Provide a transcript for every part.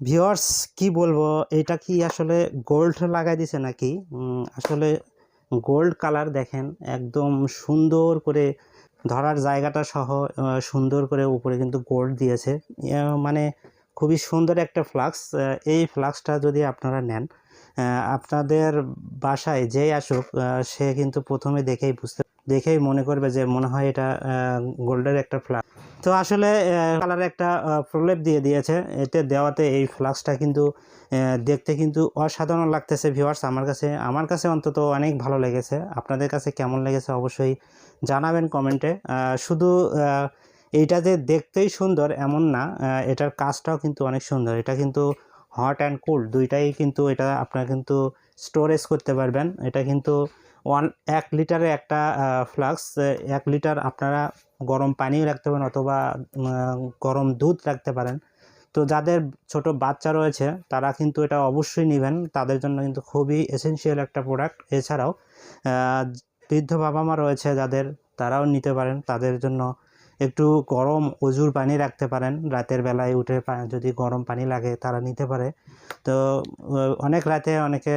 Viewers কি বলব? এটা কি আসলে গোল্ড লাগাই দিছে নাকি? আসলে গোল্ড কালার দেখেন, একদম সুন্দর করে ধরার জায়গাটা সহ সুন্দর করে উপরে কিন্তু গোল্ড দিয়েছে। মানে খুবই সুন্দর একটা ফ্লাক্স এই ফ্লাক্সটা যদি আপনারা নেন আপনাদের বাসায় যেই আসুক সে কিন্তু প্রথমে দেখেই বুঝতে দেখেই মনে করবে যে মনে হয় এটা গোল্ডের একটা ফ্লাক্স তো আসলে কালারে একটা প্রলেপ দিয়ে দিয়েছে। এতে দেওয়াতে এই ফ্লাক্সটা কিন্তু দেখতে কিন্তু অসাধারণ লাগতেছে ভিউয়ার্স আমার কাছে আমার কাছে অন্তত অনেক ভালো লেগেছে। আপনাদের কাছে কেমন লেগেছে অবশ্যই জানাবেন কমেন্টে। শুধু এইটা যে দেখতেই সুন্দর এমন না এটার কাজটাও কিন্তু অনেক সুন্দর। এটা কিন্তু হট অ্যান্ড কুল দুইটাই কিন্তু এটা আপনারা কিন্তু স্টোরেজ করতে পারবেন। এটা কিন্তু ওয়ান, এক লিটারে একটা ফ্লাক্স এক লিটার আপনারা গরম পানিও রাখতে পারেন অথবা গরম দুধ রাখতে পারেন। তো যাদের ছোট বাচ্চা রয়েছে, তারা কিন্তু এটা অবশ্যই নেবেন। তাদের জন্য কিন্তু খুবই এসেনশিয়াল একটা প্রোডাক্ট এছাড়াও বৃদ্ধ বাবা মা রয়েছে যাদের, তারাও নিতে পারেন। তাদের জন্য একটু গরম অজুর পানি রাখতে পারেন। রাতের বেলায় উঠে যদি গরম পানি লাগে তারা নিতে পারে। তো অনেক রাতে অনেকে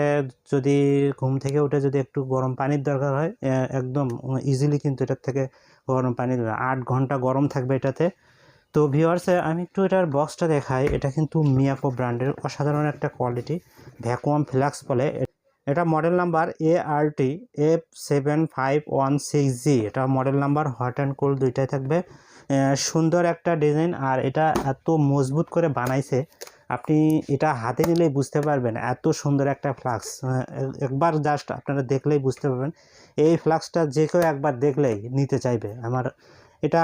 যদি ঘুম থেকে উঠে যদি একটু গরম পানির দরকার হয় একদম ইজিলি কিন্তু এটার থেকে গরম পানি আট ঘণ্টা গরম থাকবে এটাতে। তো ভিওয়ার্সে আমি একটু এটার বক্সটা দেখাই। এটা কিন্তু মিয়াকো ব্র্যান্ডের অসাধারণ একটা কোয়ালিটি ভ্যাকুয়াম ফ্ল্যাক্স বলে। এটা model number A R T F seven five one six G এটা model number hot and cold দুইটাই থাকবে। সুন্দর একটা ডিজাইন আর এটা এত মজবুত করে বানাইছে, আপনি এটা হাতে নিলেই বুঝতে পারবেন এত সুন্দর একটা ফ্লাক্স একবার জাস্ট আপনারা দেখলেই বুঝতে পারবেন, এই ফ্লাক্সটা যে কেউ একবার দেখলেই নিতে চাইবে। আমার, এটা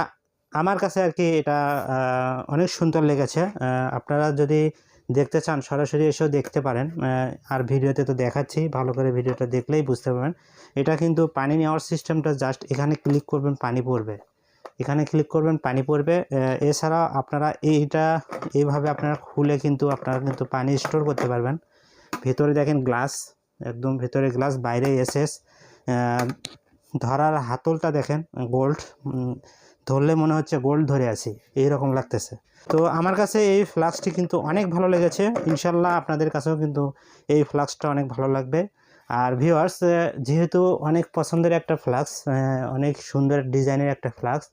আমার কাছে আর কি এটা অনেক সুন্দর লেগেছে। আপনারা যদি দেখতে চান, সরাসরি এসেও দেখতে পারেন। আর ভিডিওতে তো দেখাচ্ছি, ভালো করে ভিডিওটা দেখলেই বুঝতে পারবেন। এটা কিন্তু পানি নেওয়ার সিস্টেমটা জাস্ট এখানে ক্লিক করবেন, পানি পড়বে। এখানে ক্লিক করবেন, পানি পড়বে। এছাড়া আপনারা এইটা এইভাবে আপনারা খুলে কিন্তু আপনারা কিন্তু পানি স্টোর করতে পারবেন। ভেতরে দেখেন গ্লাস, একদম ভেতরে গ্লাস, বাইরে এসএস। ধরার হাতলটা দেখেন, গোল্ড। ধরলে মনে হচ্ছে গোল্ড ধরে আছি এই রকম লাগতেছে। তো আমার কাছে এই ফ্লাক্সটি কিন্তু অনেক ভালো লেগেছে। ইনশাল্লাহ আপনাদের কাছেও কিন্তু এই ফ্লাক্সটা অনেক ভালো লাগবে। আর ভিউয়ার্স যেহেতু অনেক পছন্দের একটা ফ্লাক্স অনেক সুন্দর ডিজাইনের একটা ফ্লাক্স